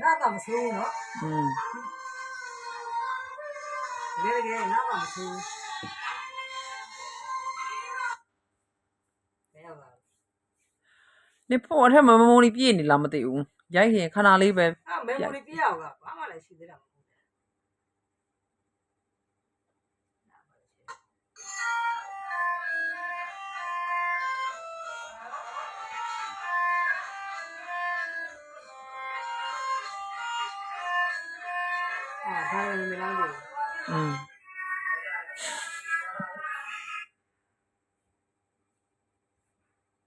နားတော့မဆိုးဘူးနော်อืมတကယ်တကယ်နားတော့မဆိုးဘူးဘယ်ရောက်လာလဲနေဖုန်းအထက်မှာမမုံလေးပြည့်နေလားမသိဘူးရိုက်ရင်ခဏလေးပဲအဲ့မမေမိုရီပြရအောင်ကဘာမှလည်းရှိသေးတာမဟုတ် ဘူးအာဒါလည်းမလားဘူးอืม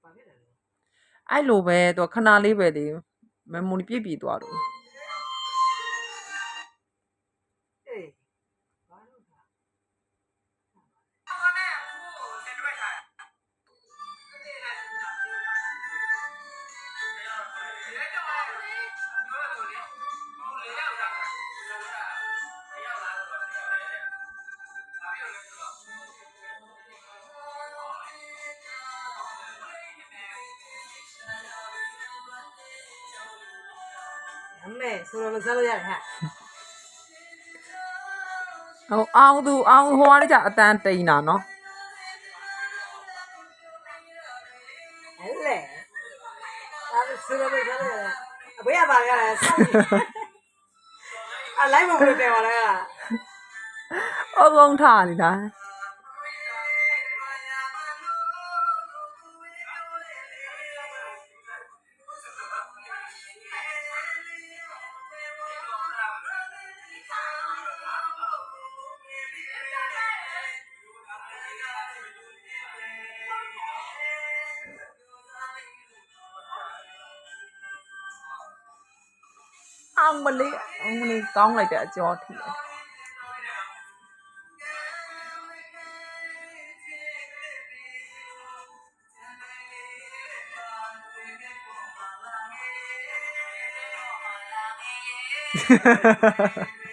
ဘာဖြစ်လဲလဲအဲ့လိုပဲသူကခဏလေးပဲလေမမုံလေးပြည့်ပြည့်သွားလို့ အမေဆိုတော့မစားလို့ရတယ်ဟာဟိုအောင်သူအောင်ဟိုကလေးကြအတန်းတိန်တာနော်ဟဲ့လေဒါဆိုတော့မစားလို့ရတယ်အဘေးကပါရလဲစောင့်နေအလိုက်မလို့တယ်ပါလားအုံအောင်ထားနေတာ အောင်မလေးအောင်မလေးကောင်းလိုက်တဲ့အကျော်ထီတယ်ဒီမှာလည်းငါ့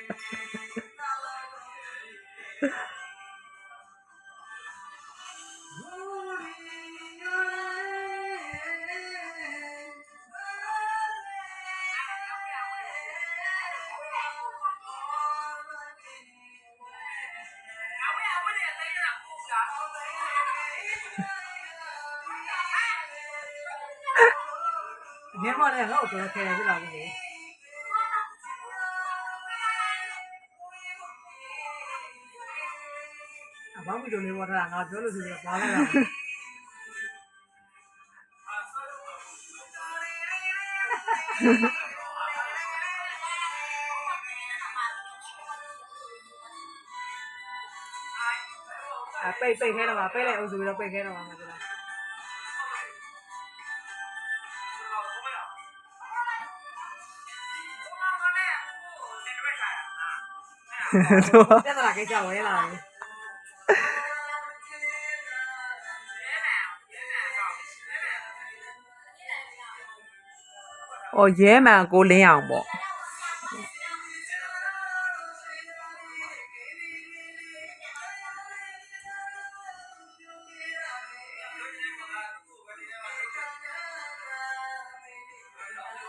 ကိုတော်ခဲတယ်ပြလာဘူးအဘာမီတို့လေးဝတ်တာငါပြောလို့ဆိုပြီးပါလာ ကပြဿနာကိစ္စဝဲလာတယ်ဟောရဲမှန်ကိုလင်းအောင်ပေါ့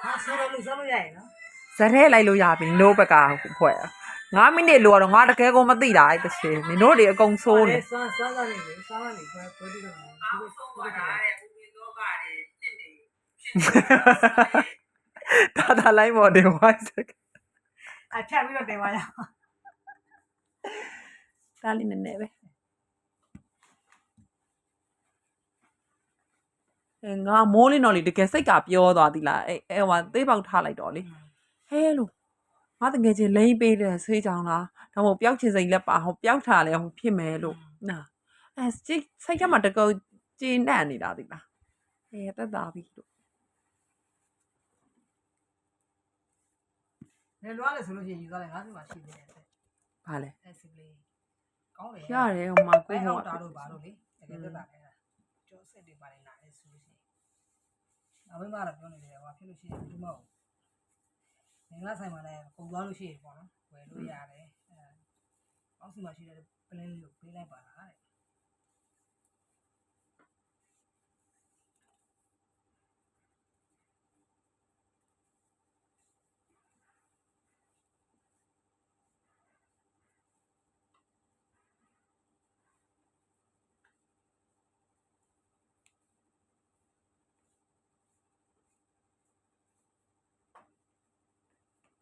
ဟာဆိုတော့လူစားလို့ရရင်နော်ဇက်ထဲလိုက်လို့ရပြီနိုးဘက်ကဖွဲ့ 9မိနစ်လို့တော့ငါတကယ်ကိုမသိတာအဲ့တချင်နင်တို့တွေအကုန်ဆိုးနေစွမ်းစွမ်းစားနေတယ်စားနေတယ်ဘယ်လိုလဲဒီလိုဒီလိုဒါဒါလိုက်မော်တယ်ဝိုင်းစက်အချက်ပြီးတော့တင်ပါရအောင်ဒါလေးနည်းနည်းပဲအဲငါမိုးလင်းတော့လေတကယ်စိတ်ကပြောသွားသီလားအဲအဲဟိုသေးပေါက်ထားလိုက်တော့လေဟဲလို့ ငါတကယ်ချင်းလိမ့်ပေးတယ်ဆွေးကြောင်လားဒါမှမဟုတ်ပျောက်ချင်စိတ်လက်ပါဟောပျောက်ထားလဲဟိုဖြစ်မယ်လို့နာအဲစိတ်စိတ်ကမှတကောကျင်းနဲ့နေတာသီလားအဲတက်တာပြီလို့လေလွားလဲဆိုလို့ရှိရင်ယူသွားတယ်ငါ့စီမှာရှိသေးတယ်ဘာလဲအဲစီလေးကောင်းတယ်ရတယ်ဟိုမှာကိုကိုယ်ဟိုဟောတာတို့ပါလို့လေတကယ်သက်တာခဲတာကျော်ဆက်တွေပါနေလာတယ်ဆိုလို့ရှိရင်နောက်ပိုင်းမှာတော့ပြောနေတယ်ဟောဖြစ်လို့ရှိရင်ဒီမောက် ငင်္ဂလာဆိုင်မှာလည်းပုံသွားလို့ရှိရင်ပေါ့နော်ဝယ်လို့ရတယ်အဲအောက်စီမှာရှိတဲ့ plan လေးကိုပေးလိုက်ပါလားတဲ့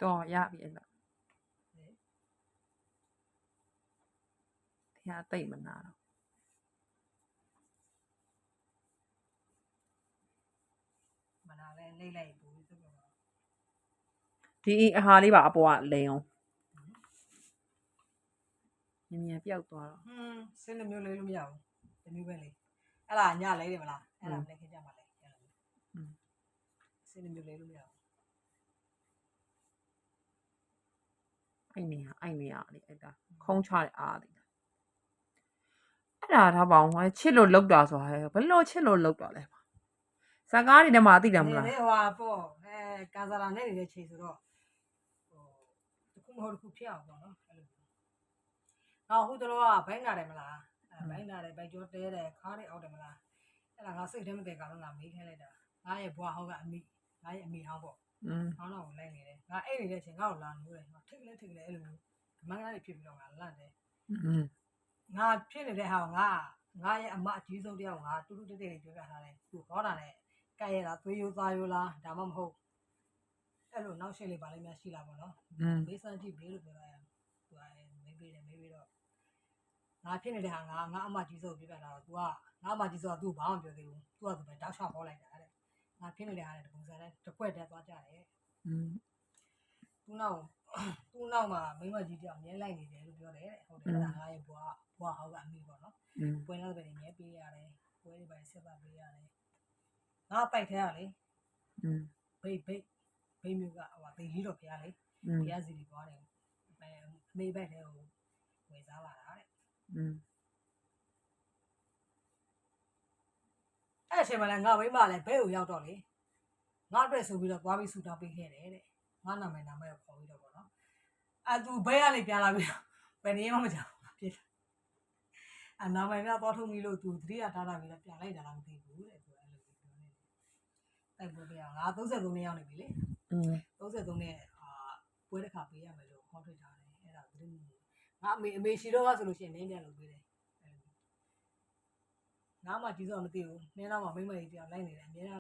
တော့ရပြီအဲ့လိုတရားတိတ်မနာတော့မနာလဲလိမ့်လိုက်ပူပြီးသူပြောဒီအဟာလေးပါအပေါ်ကလိန်အောင်မြင်မြင်ပျောက်သွားတော့ဟွန်းစင်းတစ်မျိုးလေးလို့မရဘူးတမျိုးပဲလေအဲ့ဒါညလဲတယ်မလားအဲ့ဒါလည်းခင်ကြမှာလဲအဲ့လိုစင်းတစ်မျိုးလေးလို့မရဘူး အဲ့နေရအဲ့နေရလေအဲ့ဒါခုံးချတဲ့အားလေအဲ့ဒါထားပါအောင်ဟဲ့ချစ်လို့လောက်တာဆိုတာဟဲ့ဘယ်လိုချစ်လို့လောက်တော့လဲဇာကားတွေထဲမှာသိတယ်မလားနေဟွာပေါ့အဲကန်ဆာလာနဲ့နေတဲ့ချိန်ဆိုတော့ဟိုတခုမဟုတ်တခုဖြစ်အောင်ပေါ့နော်အဲ့လိုနောက်ဟိုတော့ကဘိုင်းနာတယ်မလားအဲဘိုင်းနာတယ်ဘိုက်ကျော်တဲတယ်ခါးတွေအောက်တယ်မလားအဲ့ဒါငါစိတ်ထဲမတည့်ကောင်တော့ငါမေးခဲလိုက်တာငါရဲ့ဘွားဟောင်းကအမိငါရဲ့အမိဟောင်းပေါ့ อืม ဟောင်းတော့လိုက်နေတယ်ငါအဲ့နေတဲ့အချိန်ငါ့ကိုလာလို့တယ်ငါထိတ်လဲထိတ်လဲအဲ့လိုမန်းကားတွေဖြစ်ပြီးတော့ငါလန့်တယ် อืม ငါဖြစ်နေတဲ့ဟာကိုငါငါရဲ့အမအကြီးဆုံးတယောက်ငါတူတူတိတ်တိတ်လေးပြောပြထားတယ်သူခေါ်တာနဲ့ကဲ့ရတာသွေးရိုးသားရိုးလားဒါမှမဟုတ်အဲ့လိုနောက်ရှင်းလေးပါလိမ့်များရှိလာပါတော့ อืม ဘေးစမ်းကြည့်ဘေးလို့ပြောလိုက်ရသူကမေးပေးတယ်မေးပြီးတော့ငါဖြစ်နေတဲ့ဟာငါငါအမကြီးဆုံးပြောပြတာတော့ तू ကငါအမကြီးဆုံးကသူ့ဘာမှမပြောသေးဘူး तू ကသူပဲတောက်ချောက်ခေါ်လိုက်တာတဲ့ငါဖြစ်နေတဲ့ဟာနဲ့တပုံစံနဲ့တစ်ခွက်တည်းသွားကြတယ် อืม သူ့ နောက်သူ့နောက်မှာမိမကြီးတယောက်မြဲလိုက်နေတယ်လို့ပြောတယ်ဟုတ်တယ်အဲ့ဒါငါရဲ့ဘွားဘွားဟောက်ကအမိပေါ့နော်ပွဲလောက်ပဲမြဲပေးရတယ်ပွဲတွေပဲဆက်ပါပေးရတယ်ငါပိုက်ထဲရလေဘိတ်ဘိတ်ဘိတ်မျိုးကဟိုဗိတ်ကြီးတော့ဖျားလေဖျားစီတွေပွားတယ်အဲမိဘက်ထဲကိုဝယ်စားလာတာတဲ့အဲ့အချိန်မှလည်းငါမိမလည်းဘဲကိုရောက်တော့လေငါအတွက်ဆိုပြီးတော့သွားပြီးဆူတောင်းပေးခဲ့တယ်တဲ့ ငါနာမည်နာမည်ကိုခေါ်ပြီးတော့ပေါ့နော်အဲသူဘဲကနေပြန်လာပြီးတော့ဘယ်နေမှမကြောက်ဘူးဖြစ်တယ်အနာမည်များသွားထုံးပြီးလို့သူသတိရထားတာပြီးတော့ပြန်လိုက်တာလားမသိဘူးတဲ့သူအဲ့လိုပြောနေတယ်တိုက်ပွဲပြအောင်ငါ33နှစ်ရောက်နေပြီလေอืม33နဲ့အာပွဲတစ်ခါပေးရမယ်လို့ခေါ်ထွက်ထားတယ်အဲ့ဒါသတိမူငါအမေအမေရှိတော့ကဆိုလို့ရှိရင်နင်းပြန်လုပ်ပေးတယ်အဲ့လိုငါမှကြီးစောမသိဘူးနင်းတော့မှမိမကြီးတယောက်လိုက်နေတယ်အများ